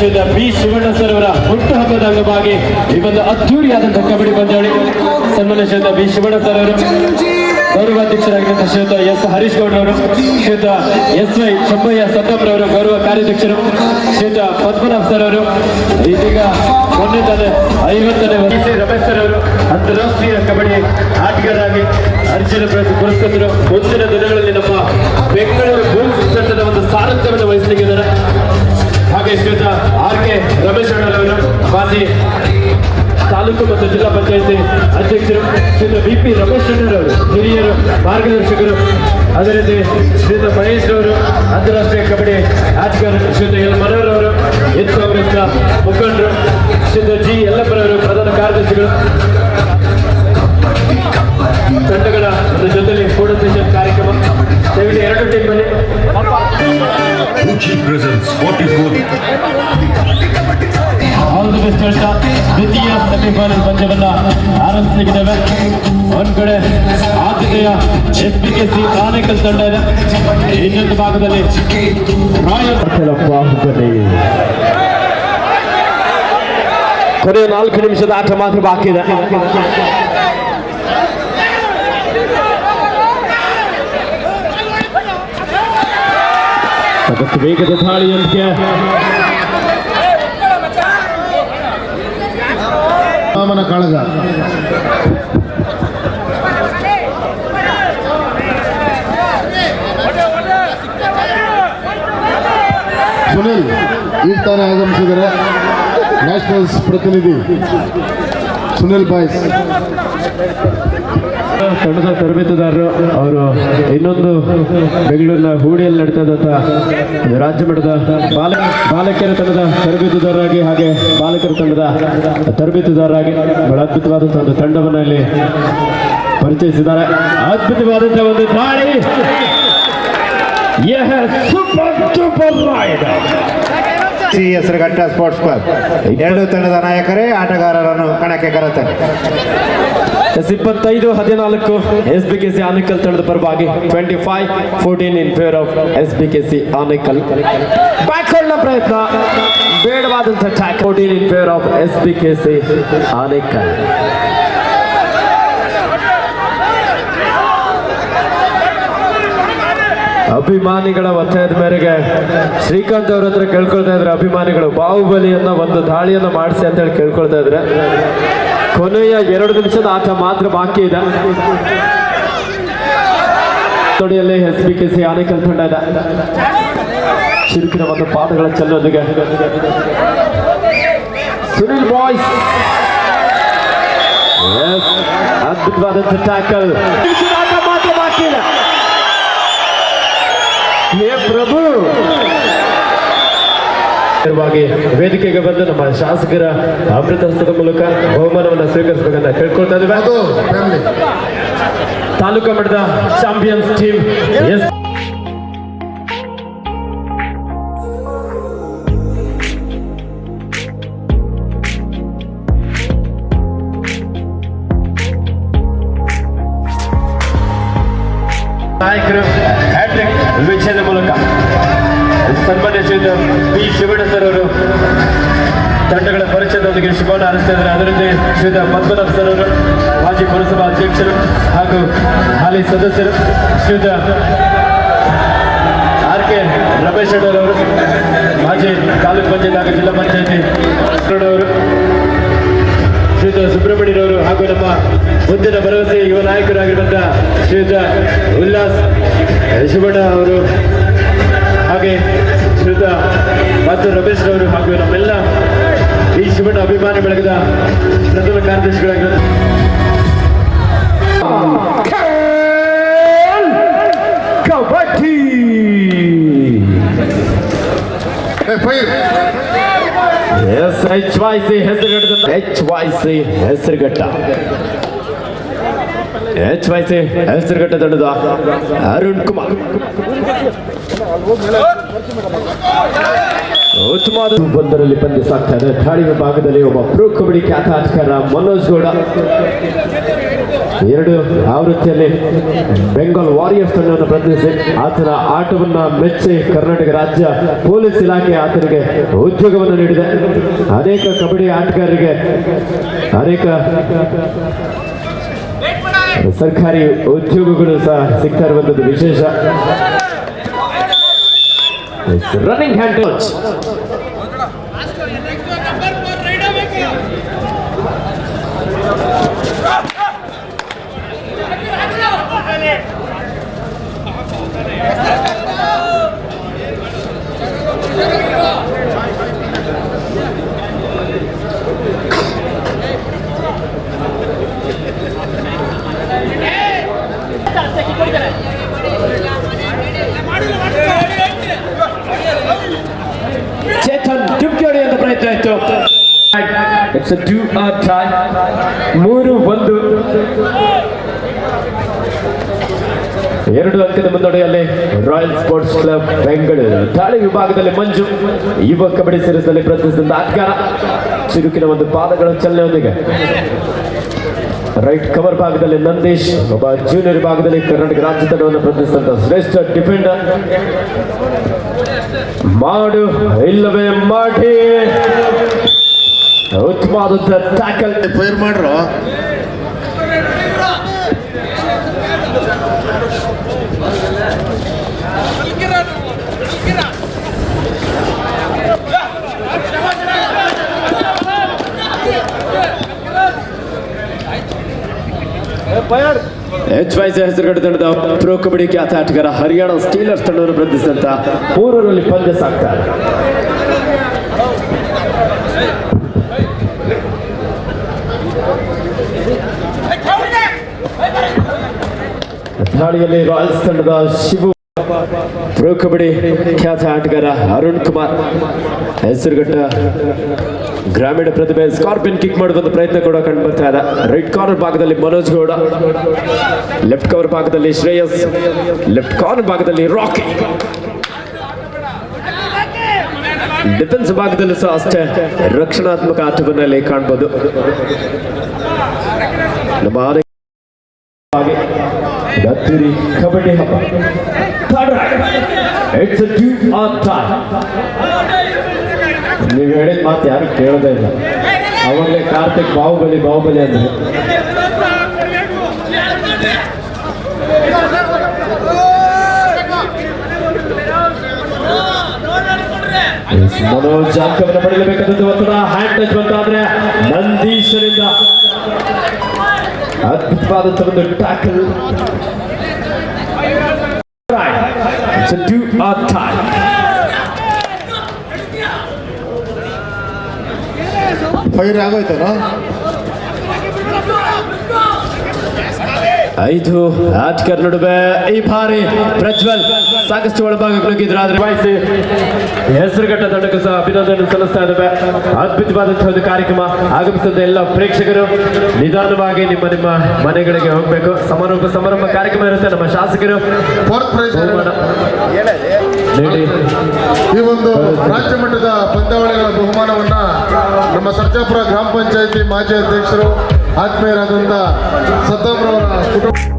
ಸನ್ಮಾನ್ಯ B Shivanna sir ಅವರ ಹುಟ್ಟುಹಬ್ಬದ ಅಂಗವಾಗಿ ಈ ಒಂದು ಅದ್ದೂರಿಯಾದಂತಹ ಕಬಡ್ಡಿ ಪಂದ್ಯಾವಳಿ ಸನ್ಮಾನ್ಯ ಶ್ರೀಯುತ ಬಿ ಶಿವಣ್ಣ ಸರ್ ಅವರು. ಗೌರವಾಧ್ಯಕ್ಷರಾಗಿರುವಂತಹ ಶ್ರೀಯುತ ಎಸ್ ಹರೀಶ್ ಗೌಡ್ರವರು ಶ್ರೀಯುತ ಎಸ್ ವೈ ಶಂಭಯ್ಯ ಸತ್ತಪ್ಪರವರು ಗೌರವ ಕಾರ್ಯಾಧ್ಯಕ್ಷರು ಶ್ರೀಯುತ ಪದ್ಮನಾಭ್ ಸರ್ ಅವರು, ಇದೀಗ ಮೊನ್ನೆ ತಾನೆ ಐವತ್ತನೇ ವರ್ಷ. ರಮೇಶ್ ಸರ್ ಅವರು, ಅಂತಾರಾಷ್ಟ್ರೀಯ ಕಬಡ್ಡಿ ಆಟಗಾರರಾಗಿ ಅರ್ಜುನ ಪುರಸ್ಕೃತರು. ಮುಂದಿನ ದಿನಗಳಲ್ಲಿ ನಮ್ಮ ಬೆಂಗಳೂರು ಭೂಮಿ ತಂಡದ ಒಂದು ಸಾರಥ್ಯವನ್ನು ವಹಿಸಲಿಕ್ಕಿದ್ದಾರೆ. ಹಾಗೆ ಶ್ರೀಯುತ ಮಾಜಿ ತಾಲೂಕು ಮತ್ತು ಜಿಲ್ಲಾ ಪಂಚಾಯತಿ ಅಧ್ಯಕ್ಷರು ಶ್ರೀಯುತ ಬಿ ಪಿ ರಮೇಶ್ ಶೆಟ್ಟರವರು ಹಿರಿಯರು, ಮಾರ್ಗದರ್ಶಕರು ಅದೇ ರೀತಿ ಶ್ರೀಯುತ ಮಹೇಶ್ ಅವರು, ಅಂತಾರಾಷ್ಟ್ರೀಯ ಕಬಡ್ಡಿ ಆಟಗಾರರು ಶ್ರೀಯುತ ಎಲ್ ಮನೋಹರ್ ಅವರು ಎಚ್ ಕಾಂಗ್ರೆಸ್ನ ಮುಖಂಡರು, ಶ್ರೀಯುತ ಜಿ ಯಲ್ಲಪ್ಪನವರು, ಪ್ರಧಾನ ಕಾರ್ಯದರ್ಶಿಗಳು. ತಂಡಗಳ ಜೊತೆಯಲ್ಲಿ ಫೋಟೋ ಸೆಷನ್ ಕಾರ್ಯಕ್ರಮ. ಎರಡು ಟೀಮಲ್ಲಿ Gucci presents 44 all the best ಹೇಳ್ತಾ ದ್ವಿತೀಯ ಸೆಮಿಫೈನಲ್ ಪಂದ್ಯವನ್ನ ಆರಂಭಿಸಲಿದ್ದೇವೆ ಒಂದ್ ಕಡೆ ಆದ್ಯತೆಯ S P K C Anekal ತಂಡ ಇದೆ ಇನ್ನೊಂದು ಭಾಗದಲ್ಲಿ ರಾಯಲ್ ಕೊನೆಯ ನಾಲ್ಕು ನಿಮಿಷದ ಆಟ ಮಾತ್ರ ಬಾಕಿ ಇದೆ ಸಾಕಷ್ಟು ವೇಗದ ದಾಳಿಯೊಂದಿಗೆ ರಾಮನ ಕಾಳಗ. ಸುನಿಲ್ ಈಗ ತಾನೇ ಆಗಮಿಸಿದರೆ ನ್ಯಾಷನಲ್ಸ್ ಪ್ರತಿನಿಧಿ ಸುನಿಲ್ ಬಾಯ್ಸ್. ತಂಡದ ತರಬೇತುದಾರರು, ಅವರು ಇನ್ನೊಂದು ಬೆಂಗಳೂರಿನ ಹೂಡಿಯಲ್ಲಿ ನಡೀತಾ ಇದ್ದಂಥ ರಾಜ್ಯ ಮಟ್ಟದ ಬಾಲ ಬಾಲಕಿಯರ ತಂಡದ ತರಬೇತುದಾರರಾಗಿ ಹಾಗೆ ಬಾಲಕರ ತಂಡದ ತರಬೇತುದಾರರಾಗಿ ಬಹಳ ಅದ್ಭುತವಾದಂಥ ಒಂದು ತಂಡವನ್ನು ಇಲ್ಲಿ ಪರಿಚಯಿಸಿದ್ದಾರೆ. ಅದ್ಭುತವಾದಂಥ ಒಂದು ಯಹ super super C Hesaraghatta sports club ಎರಡು ತಂಡದ ನಾಯಕರೇ ಆಟಗಾರರನ್ನು ಕಣಕ್ಕೆ ಕರೆತಾರೆ ಎಸ್ ಇಪ್ಪತ್ತೈದು, ಹದಿನಾಲ್ಕು S B K C Anekal ತಂಡದ ಪರವಾಗಿ twenty five fourteen in favour of S B K C Anekal ಬ್ಯಾಕ್ವರ್ಡ್ನ ಪ್ರಯತ್ನ. ಬೇಡವಾದಂತಹ tack fourteen in favour of S B K C Anekal. ಅಭಿಮಾನಿಗಳ ಒತ್ತಾಯದ ಮೇರೆಗೆ ಶ್ರೀಕಾಂತ್ ಅವ್ರ ಹತ್ರ ಕೇಳ್ಕೊಳ್ತಾ ಇದ್ರೆ ಅಭಿಮಾನಿಗಳು, ಬಾಹುಬಲಿಯನ್ನ ಒಂದು ದಾಳಿಯನ್ನ ಮಾಡಿಸಿ ಅಂತ ಹೇಳಿ ಕೇಳ್ಕೊಳ್ತಾ ಇದ್ರೆ. ಕೊನೆಯ ಎರಡು ನಿಮಿಷದ ಆಟ ಮಾತ್ರ ಬಾಕಿ ಇದೆ. ತೊಡೆಯಲ್ಲೇ S B K C Anekal ತಂಡ ಇದೆ. ಚಿರುಕಿನ ಒಂದು ಪಾದಗಳ ಚೆಲ್ಲೊಂದಿಗೆ. ಸುನಿಲ್ ಬಾಯ್ಸ್. ಅದ್ಭುತವಾದ ಅದ್ಭುತವಾದಂಥ ಟ್ಯಾಕಲ್ ಹೇ ಪ್ರಭು. ವಾಗಿ ವೇದಿಕೆಗೆ ಬಂದು ನಮ್ಮ ಶಾಸಕರ ಅಮೃತಹಸ್ತದ ಮೂಲಕ ಬಹುಮಾನವನ್ನು ಸ್ವೀಕರಿಸಬೇಕಂತ ಕೇಳ್ಕೊಳ್ತಾ ಇದ್ದೀವಿ. ತಾಲೂಕು ಮಟ್ಟದ ಚಾಂಪಿಯನ್ಸ್ ಟೀಮ್ ಎಸ್ ನಾಯಕರು ಸನ್ಮಾನ್ಯ ಪಿ. ಶಿವಣ್ಣ ಸರ್ ಅವರು ತಂಡಗಳ ಪರಿಚಯದೊಂದಿಗೆ ಶುಭವನ್ನು ಹಾರಿಸ್ತಾ ಇದ್ದಾರೆ ಅದರಂತೆ ಶ್ರೀ ಪದ್ಮನಾಭ ಸರ್ ಅವರು, ಮಾಜಿ ಪುರಸಭಾ ಅಧ್ಯಕ್ಷರು ಹಾಗೂ ಹಾಲಿ ಸದಸ್ಯರು ಶ್ರೀ ಆರ್ ಕೆ ರಮೇಶ್ ಅವರು, ಮಾಜಿ ತಾಲೂಕು ಪಂಚಾಯತ್ ಹಾಗೂ ಜಿಲ್ಲಾ ಪಂಚಾಯತಿ ಅವರು ಶ್ರೀಯುತ ಸುಬ್ರಹ್ಮಣ್ಯರವರು ಹಾಗೂ ನಮ್ಮ ಮುಂದಿನ ಭರವಸೆ ಯುವ ನಾಯಕರಾಗಿರುವಂತಹ ಶ್ರೀಯುತ ಉಲ್ಲಾಸ್ ಶಿವಣ್ಣ ಅವರು, ಹಾಗೆ ಮತ್ತು ರಮೇಶ್ ರವರು ಹಾಗೂ ನಮ್ಮೆಲ್ಲ ಈ ಶಿವಣ್ಣ ಅಭಿಮಾನಿ ಬೆಳಗದ ಪ್ರಥಮ ಕಾರ್ಯದರ್ಶಿಗಳಾಗಿರುವ kabaddi. Fire S H Y C ಹೆಸರುಗಟ್ಟದ H Y C Hesaraghatta. C Hesaraghatta Arun Kumar. ಉತ್ತಮವಾದ ಒಂದರಲ್ಲಿ ಪಂದ್ಯ ಸಾಗ್ತಾ ಇದೆ. ದಾಳಿ ವಿಭಾಗದಲ್ಲಿ ಒಬ್ಬ ಪ್ರೊ ಕಬಡ್ಡಿ ಖ್ಯಾತ ಆಟಗಾರ ಮನೋಜ್ ಗೌಡ. ಎರಡು ಆವೃತ್ತಿಯಲ್ಲಿ ಬೆಂಗಾಲ್ ವಾರಿಯರ್ಸ್ ತಂಡವನ್ನು ಪ್ರತಿನಿಧಿಸಿ ಆತನ ಆಟವನ್ನು ಮೆಚ್ಚಿ ಕರ್ನಾಟಕ ರಾಜ್ಯ ಪೊಲೀಸ್ ಇಲಾಖೆ ಆತನಿಗೆ ಉದ್ಯೋಗವನ್ನು ನೀಡಿದೆ. ಅನೇಕ ಕಬಡ್ಡಿ ಆಟಗಾರರಿಗೆ ಅನೇಕ ಸರ್ಕಾರಿ ಉದ್ಯೋಗಗಳು ಸಹ ಸಿಗ್ತಾ ಇರುವಂತದ್ದು ವಿಶೇಷ. Running hand touch it's two or tie ಮೂರು, ಒಂದು. ಎರಡು ಅಂಕದ ಮುನ್ನಡೆಯಲ್ಲಿ ರಾಯಲ್ ಸ್ಪೋರ್ಟ್ಸ್ ಕ್ಲಬ್ ಬೆಂಗಳೂರು ತಾಳಿ ವಿಭಾಗದಲ್ಲಿ ಮಂಜು, ಯುವ ಕಬಡ್ಡಿ ಸೀರೀಸ್ನಲ್ಲಿ ಪ್ರತಿನಿಧಿಸಿದ ಆಟಗಾರ ಚುರುಕಿನ ಒಂದು ಪಾದಗಳ ಚಲನೆಯೊಂದಿಗೆ. ರೈಟ್ ಕವರ್ ಭಾಗದಲ್ಲಿ ನಂದೀಶ್, ಒಬ್ಬ ಜೂನಿಯರ್ ಭಾಗದಲ್ಲಿ ಕರ್ನಾಟಕ ರಾಜ್ಯ ತಂಡವನ್ನು ಪ್ರತಿನಿಧಿಸಿದಂತ ಶ್ರೇಷ್ಠ ಡಿಫೆಂಡರ್ ಮಾಡು ಇಲ್ಲವೇ ಮಾಡಿ ಉತ್ತಮವಾದಂತ ಟ್ಯಾಕಲ್ ಫೈರ್ ಮಾಡ್ರು. ಎಚ್ ವೈಸ್ ಹೆಸರುಗಡೆ ತಂಡದ ಪ್ರೋ ಕಬಡ್ಡಿ ಖ್ಯಾತ ಆಟಗಾರ ಹರಿಯಾಣ ಸ್ಟೀಲರ್ಸ್ ತಂಡವನ್ನು ಬಂಧಿಸಿದಂತ ಮೂರರಲ್ಲಿ ಪಂದ್ಯ ಸಾಕ್ತಾರೆ. ದಾಳಿಯಲ್ಲಿ ರಾಯಲ್ಸ್ ತಂಡದ ಶಿವು ಪ್ರೋ ಕಬಡ್ಡಿ ಖ್ಯಾತ ಆಟಗಾರ ಅರುಣ್ ಕುಮಾರ್. ಹೆಸರುಘಟ್ಟ ಗ್ರಾಮೀಣ ಪ್ರತಿಭೆ ಸ್ಕಾರ್ಪಿಯನ್ ಕಿಕ್ ಮಾಡುವಂತ ಪ್ರಯತ್ನ ಕೂಡ ಕಂಡು ಬರ್ತಾ ಇದೆ. ರೈಟ್ ಕಾರ್ನರ್ ಭಾಗದಲ್ಲಿ ಮನೋಜ್ ಗೌಡ. ಲೆಫ್ಟ್ ಕವರ್ ಭಾಗದಲ್ಲಿ ಶ್ರೇಯಸ್. ಲೆಫ್ಟ್ ಕಾರ್ನರ್ ಭಾಗದಲ್ಲಿ ರಾಕಿ ಡಿಫೆನ್ಸ್ ಭಾಗದಲ್ಲೂ ಸಹ ಅಷ್ಟೇ ರಕ್ಷಣಾತ್ಮಕ ಆಟವನ್ನಲ್ಲಿ ಕಾಣ್ಬೋದು. ನಮ್ಮ ದತ್ತೂರಿ ಕಬಡ್ಡಿ ಹಬ್ಬ. ಇಟ್ಸ್ ಡ್ಯೂ ಆನ್ ಟೈಮ್ ನೀವು ಹೇಳಿದ ಮಾತು ಯಾರು ಕೇಳೋದೇ ಇಲ್ಲ. ಅವಾಗಲೇ ಕಾರ್ತಿಕ್ ಬಾಹುಬಲಿ ಬಾಹುಬಲಿ ಅಂದ್ರೆ. ಮನೋಜ್ ಅಂಕವನ್ನು ಪಡೆಯಲೇಬೇಕಾದಂತ ಒತ್ತಡ. ಹ್ಯಾಂಡ್ ಟಚ್ ಬಂತಾದ್ರೆ ನಂದೀಶರಿಂದ ಅದ್ಭುತವಾದಂತ ಒಂದು tackle It's a do or die. Fire ಆಗೋಯ್ತೇನೋ ಐದು ಆಟಗಾರ ನಡುವೆ ಈ ಬಾರಿ ಪ್ರಜ್ವಲ್ ಸಾಕಷ್ಟು ಒಳಭಾಗಕ್ಕೆ ನುಗ್ಗಿದ್ರು, ಆದ್ರೆ ವಹಿಸಿ ಹೆಸರುಘಟ್ಟ ತಂಡಕ್ಕೂ ಸಹ ಅಭಿನಂದನೆ ಸಲ್ಲಿಸ್ತಾ ಇದ್ದಾವೆ ಅದ್ಭುತವಾದಂತಹ ಒಂದು ಕಾರ್ಯಕ್ರಮ ಆಗಮಿಸಿದ ಎಲ್ಲ ಪ್ರೇಕ್ಷಕರು, ನಿಧಾನವಾಗಿ ನಿಮ್ಮ ನಿಮ್ಮ ಮನೆಗಳಿಗೆ ಹೋಗ್ಬೇಕು. ಸಮಾರೋಪ, ಸಮಾರಂಭ ಕಾರ್ಯಕ್ರಮ ಇರುತ್ತೆ ನಮ್ಮ ಶಾಸಕರು. ಈ ಒಂದು ರಾಜ್ಯ ಮಟ್ಟದ ಪಂದ್ಯಾವಳಿಗಳ ಬಹುಮಾನವನ್ನ ನಮ್ಮ ಸರ್ಜಾಪುರ ಗ್ರಾಮ ಪಂಚಾಯತಿ ಮಾಜಿ ಅಧ್ಯಕ್ಷರು ಆತ್ಮೀಯರಾದಂಥ ಸತ್ತಮ್ರವರ ಕುಟುಂಬ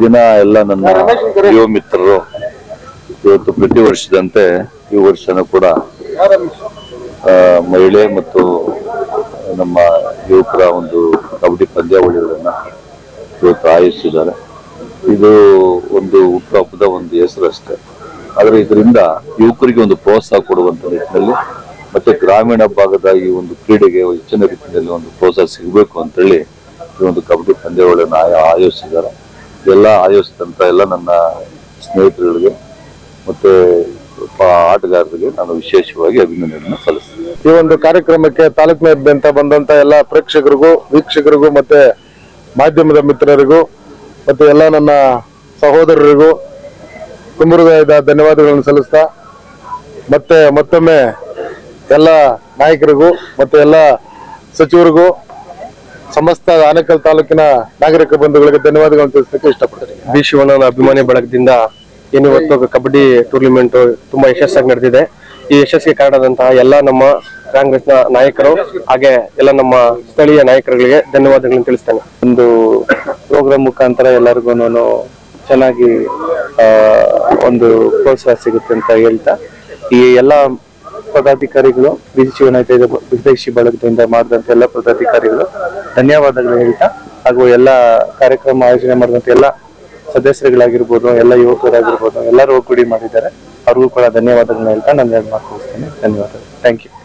ದಿನ ಎಲ್ಲ ನನ್ನ ಯುವ ಮಿತ್ರರು ಇವತ್ತು ಪ್ರತಿ ವರ್ಷದಂತೆ ಈ ವರ್ಷನೂ ಕೂಡ ಮಹಿಳೆ ಮತ್ತು ನಮ್ಮ ಯುವಕರ ಒಂದು ಕಬಡ್ಡಿ ಪಂದ್ಯಾವಳಿಗಳನ್ನ ಇವತ್ತು ಆಯೋಜಿಸಿದ್ದಾರೆ. ಇದು ಒಂದು ಹುಟ್ಟುಹಬ್ಬದ ಒಂದು ಹೆಸರು ಅಷ್ಟೇ. ಆದರೆ ಇದರಿಂದ ಯುವಕರಿಗೆ ಒಂದು ಪ್ರೋತ್ಸಾಹ ಕೊಡುವಂತ ನಿಟ್ಟಿನಲ್ಲಿ ಮತ್ತೆ ಗ್ರಾಮೀಣ ಭಾಗದ ಈ ಒಂದು ಕ್ರೀಡೆಗೆ ಹೆಚ್ಚಿನ ರೀತಿಯಲ್ಲಿ ಒಂದು ಪ್ರೋತ್ಸಾಹ ಸಿಗಬೇಕು ಅಂತೇಳಿ ಈ ಒಂದು ಕಬಡ್ಡಿ ಪಂದ್ಯಾವಳಿಯನ್ನು ಆಯ- ಆಯೋಜಿಸಿದ್ದಾರೆ. ಎಲ್ಲ ಆಯೋಜಿಸಿದಂತ ಎಲ್ಲ ನನ್ನ ಸ್ನೇಹಿತರುಗಳಿಗೆ ಮತ್ತೆ ಆಟಗಾರರಿಗೆ ನಾನು ವಿಶೇಷವಾಗಿ ಅಭಿನಂದನೆಯನ್ನು ಸಲ್ಲಿಸ್ತೀನಿ. ಈ ಒಂದು ಕಾರ್ಯಕ್ರಮಕ್ಕೆ ತಾಲೂಕಿನಾದ್ಯಂತ ಬಂದಂತ ಎಲ್ಲ ಪ್ರೇಕ್ಷಕರಿಗೂ, ವೀಕ್ಷಕರಿಗೂ ಮತ್ತೆ ಮಾಧ್ಯಮದ ಮಿತ್ರರಿಗೂ ಮತ್ತೆ ಎಲ್ಲ ನನ್ನ ಸಹೋದರರಿಗೂ ತುಂಬ ಹೃದಯದ ಧನ್ಯವಾದಗಳನ್ನು ಸಲ್ಲಿಸ್ತಾ, ಮತ್ತೆ ಮತ್ತೊಮ್ಮೆ ಎಲ್ಲ ನಾಯಕರಿಗೂ ಮತ್ತೆ ಎಲ್ಲ ಸಚಿವರಿಗೂ ಸಮಸ್ತ ಆನೇಕಲ್ ತಾಲೂಕಿನ ನಾಗರಿಕ ಬಂಧುಗಳಿಗೆ ಧನ್ಯವಾದಗಳನ್ನು ತಿಳಿಸಲಿಕ್ಕೆ ಇಷ್ಟಪಡ್ತೀನಿ. ಬಿ ಶಿವಣ್ಣನ ಅಭಿಮಾನಿ ಬಳಗದಿಂದ ಇವತ್ತು ಕಬಡ್ಡಿ ಟೂರ್ನಿಮೆಂಟ್ ತುಂಬಾ ಯಶಸ್ಸಾಗಿ ನಡೆದಿದೆ. ಈ ಯಶಸ್ಸಿಗೆ ಕಾರಣದಂತಹ ಎಲ್ಲ ನಮ್ಮ ಕಾಂಗ್ರೆಸ್ನ ನಾಯಕರು ಹಾಗೆ ಎಲ್ಲ ನಮ್ಮ ಸ್ಥಳೀಯ ನಾಯಕರುಗಳಿಗೆ ಧನ್ಯವಾದಗಳನ್ನು ತಿಳಿಸ್ತೇನೆ. ಒಂದು ಪ್ರೋಗ್ರಾಮ್ ಮುಖಾಂತರ ಎಲ್ಲರಿಗೂ ಚೆನ್ನಾಗಿ ಒಂದು ಪ್ರೋತ್ಸಾಹ ಸಿಗುತ್ತೆ ಅಂತ ಹೇಳ್ತಾ ಈ ಎಲ್ಲ ಪದಾಧಿಕಾರಿಗಳು ಬಿಜೆಪಿ ಯುನೈಟೆಡ್ ವಿದೇಶಿ ಬಳಗದಿಂದ ಮಾಡಿದಂತ ಎಲ್ಲ ಪದಾಧಿಕಾರಿಗಳು ಧನ್ಯವಾದಗಳು ಹೇಳ್ತಾ, ಹಾಗೂ ಎಲ್ಲ ಕಾರ್ಯಕ್ರಮ ಆಯೋಜನೆ ಮಾಡಿದಂತ ಎಲ್ಲ ಸದಸ್ಯರುಗಳಾಗಿರ್ಬೋದು, ಎಲ್ಲ ಯುವಕರಾಗಿರ್ಬೋದು, ಎಲ್ಲರೂ ಒಗ್ಗೂಡಿ ಮಾಡಿದ್ದಾರೆ. ಅವ್ರಿಗೂ ಕೂಡ ಧನ್ಯವಾದಗಳನ್ನ ಹೇಳ್ತಾ ನಾನು ಮಾತು ಧನ್ಯವಾದಗಳು. Thank you